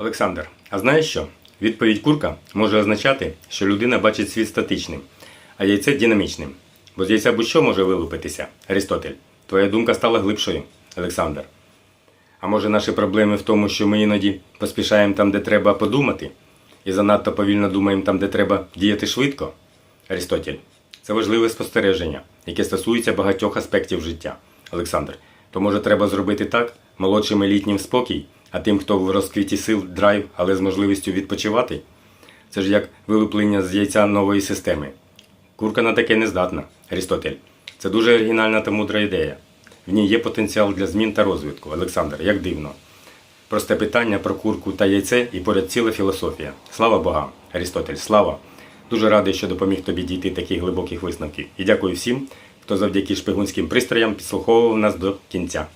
Олександр, а знаєш що? Відповідь курка може означати, що людина бачить світ статичним, а яйце динамічним. Бо з яйця будь-що може вилупитися. Арістотель, твоя думка стала глибшою, Олександр. А може наші проблеми в тому, що ми іноді поспішаємо там, де треба подумати, і занадто повільно думаємо там, де треба діяти швидко? Арістотель, це важливе спостереження, яке стосується багатьох аспектів життя. Олександр, то може треба зробити так, молодшим і літнім спокій, а тим, хто в розквіті сил, драйв, але з можливістю відпочивати? Це ж як вилуплення з яйця нової системи. Курка на таке не здатна, Арістотель. Це дуже оригінальна та мудра ідея. В ній є потенціал для змін та розвитку. Олександр, як дивно. Просте питання про курку та яйце і поряд ціла філософія. Слава Богам, Арістотель, слава! Дуже радий, що допоміг тобі дійти таких глибоких висновків. І дякую всім, хто завдяки шпигунським пристроям підслуховував нас до кінця.